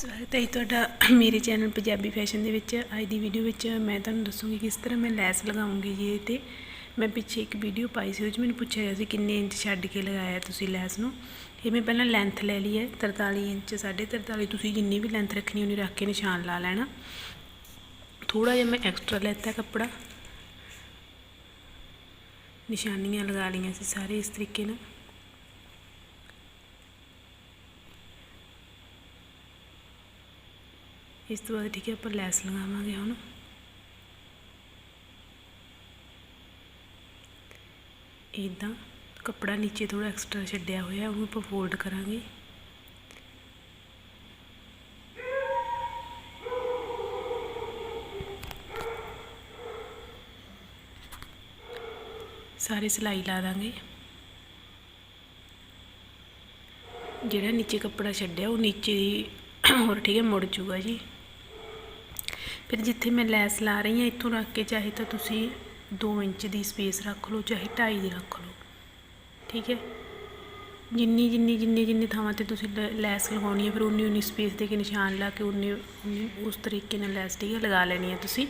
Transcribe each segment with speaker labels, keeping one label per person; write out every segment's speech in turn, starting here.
Speaker 1: ਸਵਾਗਤ ਹੈ ਜੀ ਤੁਹਾਡਾ ਮੇਰੇ ਚੈਨਲ ਪੰਜਾਬੀ ਫੈਸ਼ਨ ਦੇ ਵਿੱਚ। ਅੱਜ ਦੀ ਵੀਡੀਓ ਵਿੱਚ ਮੈਂ ਤੁਹਾਨੂੰ ਦੱਸੂਗੀ ਕਿਸ ਤਰ੍ਹਾਂ ਮੈਂ ਲੈਸ ਲਗਾਉਂਗੀ ਜੀ ਇਹ ਤੇ ਮੈਂ ਪਿੱਛੇ ਇੱਕ ਵੀਡੀਓ ਪਾਈ ਸੀ ਉਹ 'ਚ ਮੈਨੂੰ ਪੁੱਛਿਆ ਗਿਆ ਸੀ ਕਿੰਨੇ ਇੰਚ ਛੱਡ ਕੇ ਲਗਾਇਆ ਤੁਸੀਂ ਲੈਸ ਨੂੰ। ਇਹ ਮੈਂ ਪਹਿਲਾਂ ਲੈਂਥ ਲੈ ਲਈ ਹੈ 43 ਇੰਚ 43.5 ਤੁਸੀਂ ਜਿੰਨੀ ਵੀ ਲੈਂਥ ਰੱਖਣੀ ਉਹਨੇ ਰੱਖ ਕੇ ਨਿਸ਼ਾਨ ਲਾ ਲੈਣਾ। ਥੋੜਾ ਜਿਹਾ ਮੈਂ ਐਕਸਟਰਾ ਲੈਤਾ ਕੱਪੜਾ। ਨਿਸ਼ਾਨੀਆਂ ਲਗਾ ਲਈਆਂ ਸੀ ਸਾਰੇ ਇਸ ਤਰੀਕੇ ਨਾਲ। ਇਸ ਤੋਂ ਬਾਅਦ ਠੀਕ ਹੈ, ਆਪਾਂ ਲੈਸ ਲਗਾਵਾਂਗੇ ਹੁਣ। ਇਦਾਂ ਕੱਪੜਾ ਨੀਚੇ ਥੋੜਾ ਐਕਸਟਰਾ ਛੱਡਿਆ ਹੋਇਆ ਉਹਨੂੰ ਆਪਾਂ ਫੋਲਡ ਕਰਾਂਗੇ। ਸਾਰੇ ਸਿਲਾਈ ਲਾ ਦਾਂਗੇ। ਜਿਹੜਾ ਨੀਚੇ ਕੱਪੜਾ ਛੱਡਿਆ, ਉਹ ਨੀਚੇ ਹੋਰ ਠੀਕ ਹੈ, ਮੁੜ ਜੂਗਾ ਜੀ। ਫਿਰ ਜਿੱਥੇ ਮੈਂ ਲੈਸ ਲਾ ਰਹੀ ਹਾਂ, ਇੱਥੋਂ ਰੱਖ ਕੇ ਚਾਹੇ ਤਾਂ ਤੁਸੀਂ 2 ਇੰਚ ਦੀ ਸਪੇਸ ਰੱਖ ਲਓ, ਚਾਹੇ 2.5 ਦੀ ਰੱਖ ਲਓ। ਠੀਕ ਹੈ? ਜਿੰਨੀ ਜਿੰਨੀ ਜਿੰਨੀ, ਜਿੰਨੇ ਥਾਵਾਂ ਤੇ ਤੁਸੀਂ ਲੈ- ਲੈਸ ਲਗਾਉਣੀ ਹੈ, ਫਿਰ ਉਨੀ ਉਨੀ ਸਪੇਸ ਦੇ ਕੇ ਨਿਸ਼ਾਨ ਲਾ ਕੇ ਉਨੀ ਉਸ ਤਰੀਕੇ ਨਾਲ ਲੈਸ ਠੀਕ ਹੈ, ਲਗਾ ਲੈਣੀ ਹੈ ਤੁਸੀਂ।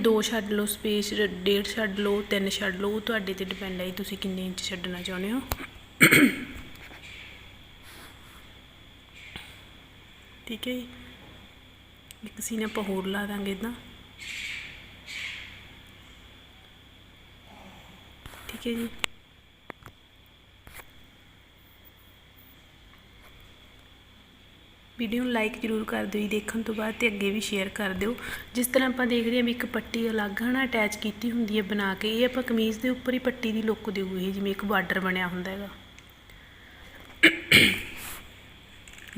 Speaker 1: ਦੋ ਛੱਡ ਲਓ ਸਪੇਸ ਡੇਢ ਛੱਡ ਲਓ, ਤਿੰਨ ਛੱਡ ਲਓ, ਉਹ ਤੁਹਾਡੇ ਤੇ ਡਿਪੈਂਡ ਹੈ ਜੀ, ਤੁਸੀਂ ਕਿੰਨੇ ਇੰਚ ਛੱਡਣਾ ਚਾਹੁੰਦੇ ਹੋ। ਠੀਕ ਹੈ ਜੀ? ਇੱਕ ਸੀਨ ਆਪਾਂ ਹੋਰ ਲਾ ਦਾਂਗੇ ਇਦਾਂ ਠੀਕ ਹੈ ਜੀ। ਵੀਡੀਓ ਨੂੰ ਲਾਈਕ ਜ਼ਰੂਰ ਕਰ ਦਿਓ ਜੀ, ਦੇਖਣ ਤੋਂ ਬਾਅਦ ਤੇ ਅੱਗੇ ਵੀ ਸ਼ੇਅਰ ਕਰ ਦਿਓ। ਜਿਸ ਤਰ੍ਹਾਂ ਆਪਾਂ ਦੇਖਦੇ ਹਾਂ ਵੀ ਇੱਕ ਪੱਟੀ ਅਲੱਗ ਹਨਾ ਅਟੈਚ ਕੀਤੀ ਹੁੰਦੀ ਹੈ ਬਣਾ ਕੇ, ਇਹ ਆਪਾਂ ਕਮੀਜ਼ ਦੇ ਉੱਪਰ ਹੀ ਪੱਟੀ ਦੀ ਲੁੱਕ ਦੇਊਗੀ ਜਿਵੇਂ ਇੱਕ ਬਾਰਡਰ ਬਣਿਆ ਹੁੰਦਾ ਹੈਗਾ।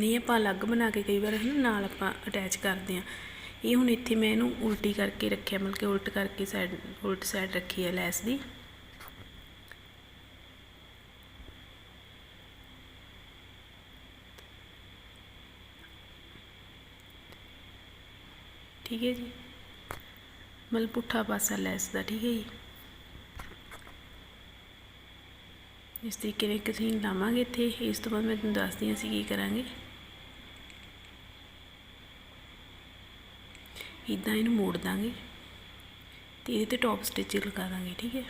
Speaker 1: ਨਹੀਂ, ਆਪਾਂ ਅਲੱਗ ਬਣਾ ਕੇ ਕਈ ਵਾਰ ਹੈ ਨਾ ਨਾਲ ਆਪਾਂ ਅਟੈਚ ਕਰਦੇ ਆ ਇਹ ਹੁਣ ਇੱਥੇ ਮੈਂ ਇਹਨੂੰ ਉਲਟੀ ਕਰਕੇ ਰੱਖਿਆ, ਮਤਲਬ ਕਿ ਉਲਟ ਕਰਕੇ ਸਾਈਡ ਉਲਟ ਸਾਈਡ ਰੱਖੀ ਹੈ ਲੈਸ ਦੀ। ਠੀਕ ਹੈ ਜੀ? ਮਤਲਬ ਪੁੱਠਾ ਪਾਸਾ ਲੈਸ ਦਾ, ਠੀਕ ਹੈ ਜੀ? ਇਸ ਤਰੀਕੇ ਨਾਲ ਕਿਸੇ ਲਾਵਾਂਗੇ ਇੱਥੇ। ਇਸ ਤੋਂ ਬਾਅਦ ਮੈਂ ਤੁਹਾਨੂੰ ਦੱਸਦੀ ਹਾਂ ਅਸੀਂ ਕੀ ਕਰਾਂਗੇ। ਇਦਾਂ ਇਹਨੂੰ ਮੋੜ ਦਾਂਗੇ ਤੇ ਇਹਦੇ ਤੇ ਟੌਪ ਸਟਿਚ ਲਗਾ ਦਾਂਗੇ, ਠੀਕ ਹੈ?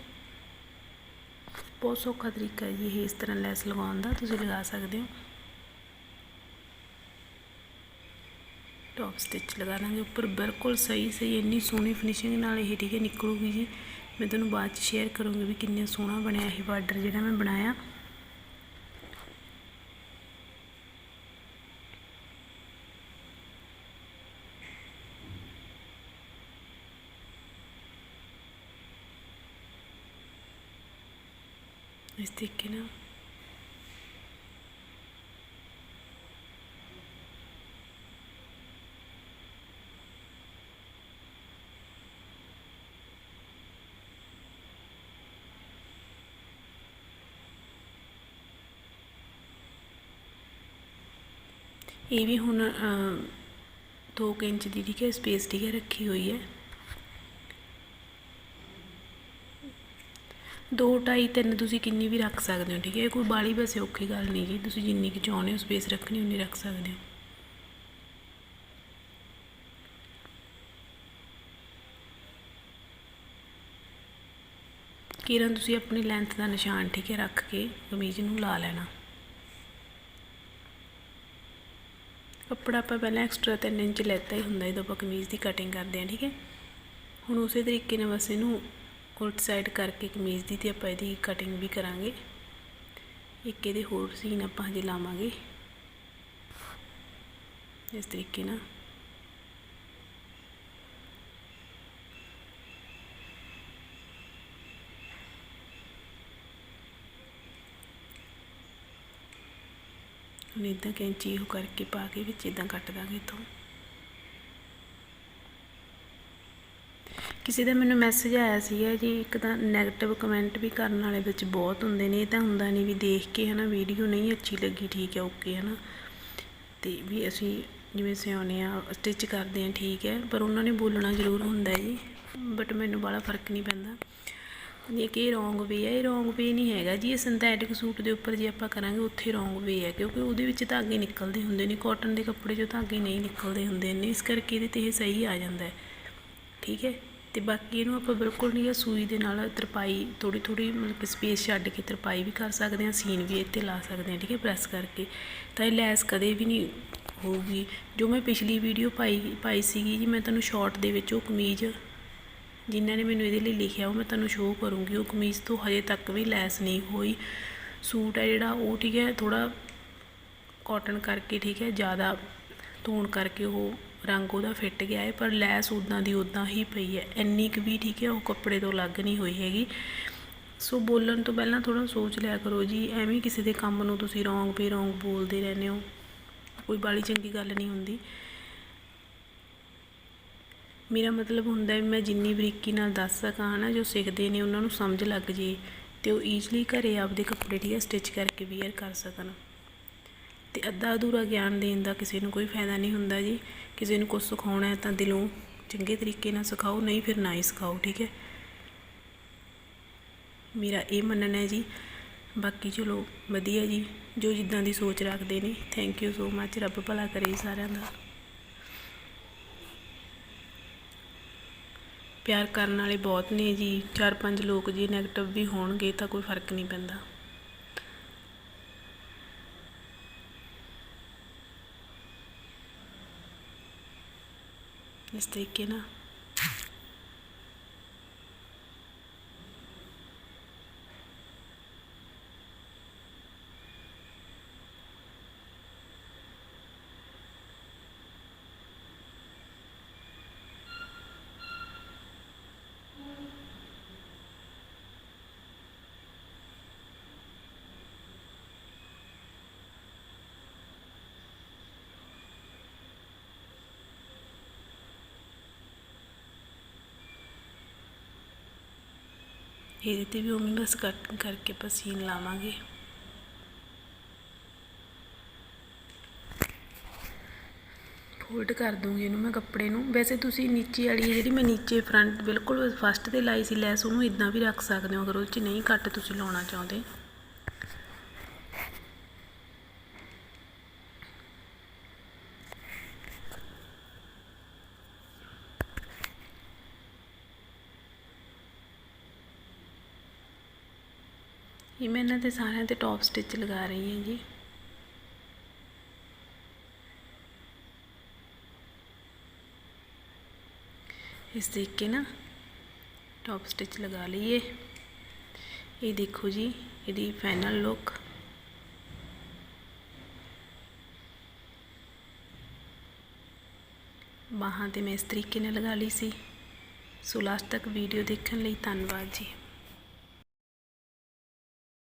Speaker 1: ਬਹੁਤ ਸੌਖਾ ਤਰੀਕਾ ਜੀ ਇਹ, ਇਸ ਤਰ੍ਹਾਂ ਲੈਸ ਲਗਾਉਣ ਦਾ, ਤੁਸੀਂ ਲਗਾ ਸਕਦੇ ਹੋ। ਟੌਪ ਸਟਿਚ ਲਗਾ ਦਾਂਗੇ ਉੱਪਰ, ਬਿਲਕੁਲ ਸਹੀ ਸਹੀ, ਇੰਨੀ ਸੋਹਣੀ ਫਿਨਿਸ਼ਿੰਗ ਨਾਲ ਇਹ, ਠੀਕ ਹੈ, ਨਿਕਲੂਗੀ ਜੀ। ਮੈਂ ਤੁਹਾਨੂੰ ਬਾਅਦ ਚ ਸ਼ੇਅਰ ਕਰੂੰਗੀ ਵੀ ਕਿੰਨੇ ਸੋਹਣਾ ਬਣਿਆ ਇਹ ਬਾਰਡਰ ਜਿਹੜਾ ਮੈਂ ਬਣਾਇਆ। ਇਸ ਤਰੀਕੇ ਨਾਲ ਇਹ ਵੀ ਹੁਣ 2 ਇੰਚ ਦੀ ਠੀਕ ਹੈ ਸਪੇਸ ਠੀਕ ਹੈ ਰੱਖੀ ਹੋਈ ਹੈ ਦੋ ਢਾਈ ਤਿੰਨ ਤੁਸੀਂ ਕਿੰਨੀ ਵੀ ਰੱਖ ਸਕਦੇ ਹੋ, ਠੀਕ ਹੈ? ਕੋਈ ਬਾਲੀ ਵੈਸੇ ਔਖੀ ਗੱਲ ਨਹੀਂ ਜੀ। ਤੁਸੀਂ ਜਿੰਨੀ ਕਿ ਚਾਹੁੰਦੇ ਹੋ ਸਪੇਸ ਰੱਖਣੀ, ਉਨੀ ਰੱਖ ਸਕਦੇ ਹੋ। ਕਿਰਨ, ਤੁਸੀਂ ਆਪਣੀ ਲੈਂਥ ਦਾ ਨਿਸ਼ਾਨ, ਠੀਕ ਹੈ, ਰੱਖ ਕੇ ਕਮੀਜ਼ ਨੂੰ ਲਾ ਲੈਣਾ। ਕੱਪੜਾ ਆਪਾਂ ਪਹਿਲਾਂ ਐਕਸਟਰਾ 3 ਇੰਚ ਲੈਤਾ ਹੀ ਹੁੰਦਾ, ਜਦੋਂ ਆਪਾਂ ਕਮੀਜ਼ ਦੀ ਕਟਿੰਗ ਕਰਦੇ ਹਾਂ, ਠੀਕ ਹੈ? ਹੁਣ ਉਸੇ ਤਰੀਕੇ ਨਾਲ ਬਸ ਇਹਨੂੰ ਉਲਟ ਸਾਈਡ ਕਰਕੇ ਕਮੀਜ਼ ਦੀ ਤੇ ਆਪਾਂ ਇਹਦੀ ਕਟਿੰਗ ਵੀ ਕਰਾਂਗੇ। ਇੱਕ ਇਹਦੇ ਹੋਰ ਸੀਨ ਆਪਾਂ ਹਜੇ ਲਾਵਾਂਗੇ। ਇਸ ਤਰੀਕੇ ਨਾਲ। ਹੁਣ ਇਦਾਂ ਕੈਂਚੀ ਉਹ ਕਰਕੇ ਪਾ ਕੇ ਵਿੱਚ ਇਦਾਂ ਕੱਟ ਦਾਂਗੇ ਇੱਥੋਂ। ਕਿਸੇ ਦਾ ਮੈਨੂੰ ਮੈਸੇਜ ਆਇਆ ਸੀਗਾ ਜੀ, ਇੱਕ ਤਾਂ 네ਗੇਟਿਵ ਕਮੈਂਟ ਵੀ ਕਰਨ ਵਾਲੇ ਵਿੱਚ ਬਹੁਤ ਹੁੰਦੇ ਨੇ, ਇਹ ਤਾਂ ਹੁੰਦਾ ਨਹੀਂ ਵੀ ਦੇਖ ਕੇ ਹਨਾ ਵੀਡੀਓ ਨਹੀਂ ਅੱਛੀ ਲੱਗੀ, ਠੀਕ ਹੈ ਓਕੇ ਹਨਾ। ਤੇ ਵੀ ਅਸੀਂ ਜਿਵੇਂ ਸਿਆਉਨੇ ਆ ਸਟਿਚ ਕਰਦੇ ਆ ਠੀਕ ਹੈ, ਪਰ ਉਹਨਾਂ ਨੇ ਬੋਲਣਾ ਜ਼ਰੂਰ ਹੁੰਦਾ ਜੀ ਬਟ ਮੈਨੂੰ ਬੜਾ ਫ਼ਰਕ ਨਹੀਂ ਪੈਂਦਾ। ਇਹ ਕਿ ਰੋਂਗ ਵੇ ਹੈ ਇਹ ਰੋਂਗ ਵੇ ਨਹੀਂ ਹੈਗਾ ਜੀ, ਇਹ ਸਿੰਥੈਟਿਕ ਸੂਟ ਦੇ ਉੱਪਰ ਜੇ ਆਪਾਂ ਕਰਾਂਗੇ, ਉੱਥੇ ਰੋਂਗ ਵੇ ਹੈ ਕਿਉਂਕਿ ਉਹਦੇ ਵਿੱਚ ਧਾਗੇ ਨਿਕਲਦੇ ਹੁੰਦੇ ਨੇ ਕਾਟਨ ਦੇ ਕੱਪੜੇ 'ਚੋਂ ਧਾਗੇ ਨਹੀਂ ਨਿਕਲਦੇ ਹੁੰਦੇ ਨੇ, ਇਸ ਕਰਕੇ ਇਹਦੇ ਤੇ ਇਹ ਸਹੀ ਆ ਜਾਂਦਾ ਹੈ, ਠੀਕ ਹੈ। ਤੇ ਬਾਕੀ ਇਹਨੂੰ ਆਪਾਂ ਬਿਲਕੁਲ ਨਹੀਂ ਇਹ ਸੂਈ ਦੇ ਨਾਲ ਤਰਪਾਈ ਥੋੜੀ ਥੋੜੀ ਮਤਲਬ ਕਿ ਸਪੇਸ ਛੱਡ ਕੇ ਤਰਪਾਈ ਵੀ ਕਰ ਸਕਦੇ ਹਾਂ, ਸੀਨ ਵੀ ਇੱਥੇ ਲਾ ਸਕਦੇ ਹਾਂ, ਠੀਕ ਹੈ ਪ੍ਰੈਸ ਕਰਕੇ। ਤਾਂ ਇਹ ਲੈਸ ਕਦੇ ਵੀ ਨਹੀਂ ਹੋਊਗੀ। ਜੋ ਮੈਂ ਪਿਛਲੀ ਵੀਡੀਓ ਪਾਈ ਪਾਈ ਸੀਗੀ ਜੀ, ਮੈਂ ਤੁਹਾਨੂੰ ਸ਼ਾਰਟ ਦੇ ਵਿੱਚ ਉਹ ਕਮੀਜ਼ ਜਿਨ੍ਹਾਂ ਨੇ ਮੈਨੂੰ ਇਹਦੇ ਲਈ ਲਿਖਿਆ, ਉਹ ਮੈਂ ਤੁਹਾਨੂੰ ਸ਼ੋਅ ਕਰੂੰਗੀ। ਉਹ ਕਮੀਜ਼ ਤੋਂ ਹਜੇ ਤੱਕ ਵੀ ਲੈਸ ਨਹੀਂ ਹੋਈ। ਸੂਟ ਹੈ ਜਿਹੜਾ ਉਹ, ਠੀਕ ਹੈ ਥੋੜਾ ਕਾਟਨ ਕਰਕੇ, ਠੀਕ ਹੈ, ਜ਼ਿਆਦਾ ਧੋਣ ਕਰਕੇ ਉਹ ਰੰਗ ਉਹਦਾ ਫਿੱਟ ਗਿਆ ਹੈ ਪਰ ਲੈਸ ਉਦਾਂ ਦੀ ਉਦਾਂ ਹੀ ਪਈ ਹੈ ਇੰਨੀ ਕੁ ਵੀ ਠੀਕ ਹੈ ਉਹ ਕੱਪੜੇ ਤੋਂ ਅਲੱਗ ਨਹੀਂ ਹੋਈ ਹੈਗੀ। ਸੋ ਬੋਲਣ ਤੋਂ ਪਹਿਲਾਂ ਥੋੜਾ ਸੋਚ ਲਿਆ ਕਰੋ ਜੀ, ਐਵੇਂ ਕਿਸੇ ਦੇ ਕੰਮ ਨੂੰ ਤੁਸੀਂ ਰੋਂਗ ਪੇ ਰੋਂਗ ਬੋਲਦੇ ਰਹਿੰਦੇ ਹੋ। ਕੋਈ ਬਾਲੀ ਚੰਗੀ ਗੱਲ ਨਹੀਂ ਹੁੰਦੀ। ਮੇਰਾ ਮਤਲਬ ਹੁੰਦਾ ਵੀ ਮੈਂ ਜਿੰਨੀ ਬਰੀਕੀ ਨਾਲ ਦੱਸ ਸਕਾਂ ਨਾ ਜੋ ਸਿੱਖਦੇ ਨੇ, ਉਹਨਾਂ ਨੂੰ ਸਮਝ ਲੱਗ ਜੇ, ਤੇ ਉਹ ਈਜ਼ਲੀ ਘਰੇ ਆਪਦੇ ਕੱਪੜੇ ਠੀਕ ਹੈ ਸਟਿਚ ਕਰਕੇ ਵੀਅਰ ਕਰ ਸਕਣ। ਤੇ ਅੱਧਾ ਅਧੂਰਾ ਗਿਆਨ ਦੇਣ ਦਾ ਕਿਸੇ ਨੂੰ ਕੋਈ ਫਾਇਦਾ ਨਹੀਂ ਹੁੰਦਾ ਜੀ। ਕਿਸੇ ਨੂੰ ਕੁਝ ਸਿਖਾਉਣਾ ਹੈ ਤਾਂ ਦਿਲੋਂ ਚੰਗੇ ਤਰੀਕੇ ਨਾਲ ਸਿਖਾਓ, ਨਹੀਂ ਫਿਰ ਨਾ ਹੀ ਸਿਖਾਓ, ਠੀਕ ਹੈ? ਮੇਰਾ ਇਹ ਮੰਨਣਾ ਹੈ ਜੀ। ਬਾਕੀ ਚਲੋ, ਵਧੀਆ ਜੀ। ਜੋ ਜਿੱਦਾਂ ਦੀ ਸੋਚ ਰੱਖਦੇ ਨੇ ਥੈਂਕ ਯੂ ਸੋ ਮੱਚ ਰੱਬ ਭਲਾ ਕਰੇ ਸਾਰਿਆਂ ਦਾ। ਪਿਆਰ ਕਰਨ ਵਾਲੇ ਬਹੁਤ ਨੇ ਜੀ। ਚਾਰ ਪੰਜ ਲੋਕ ਜੀ ਨੈਗੇਟਿਵ ਵੀ ਹੋਣਗੇ ਤਾਂ ਕੋਈ ਫ਼ਰਕ ਨਹੀਂ ਪੈਂਦਾ। ਇਸ ਤਰੀਕੇ ਇਹਦੇ ਤੇ ਵੀ ਉਵੇਂ ਬਸ ਕੱਟ ਕਰਕੇ ਆਪਾਂ ਸੀਨ ਲਾਵਾਂਗੇ। ਫੋਲਡ ਕਰ ਦੂੰਗੀ ਇਹਨੂੰ ਮੈਂ ਕੱਪੜੇ ਨੂੰ। ਵੈਸੇ ਤੁਸੀਂ ਨੀਚੇ ਵਾਲੀ ਜਿਹੜੀ ਮੈਂ ਨੀਚੇ ਫਰੰਟ ਬਿਲਕੁਲ ਫਸਟ ਤੇ ਲਾਈ ਸੀ ਲੈਸ, ਉਹਨੂੰ ਇਦਾਂ ਵੀ ਰੱਖ ਸਕਦੇ ਹੋ, ਅਗਰ ਉਹ 'ਚ ਨਹੀਂ ਕੱਟ ਤੁਸੀਂ ਲਾਉਣਾ ਚਾਹੁੰਦੇ। ਇਹ ਮੈਂ ਇਹਨਾਂ ਤੇ ਸਾਰਿਆਂ ਤੇ ਟੌਪ ਸਟਿਚ ਲਗਾ ਰਹੀ ਹਾਂ ਜੀ। ਇਸ ਤਰੀਕੇ ਨਾ ਟੌਪ ਸਟਿਚ ਲਗਾ ਲਈਏ। ਇਹ ਦੇਖੋ ਜੀ, ਇਹਦੀ ਫਾਈਨਲ ਲੁੱਕ ਬਾਹਾਂ ਤੇ ਮੈਂ ਇਸ ਤਰੀਕੇ ਨਾਲ ਲਗਾ ਲਈ ਸੀ। ਸੋ ਲਾਸਟ ਤੱਕ ਵੀਡੀਓ ਦੇਖਣ ਲਈ ਧੰਨਵਾਦ ਜੀ।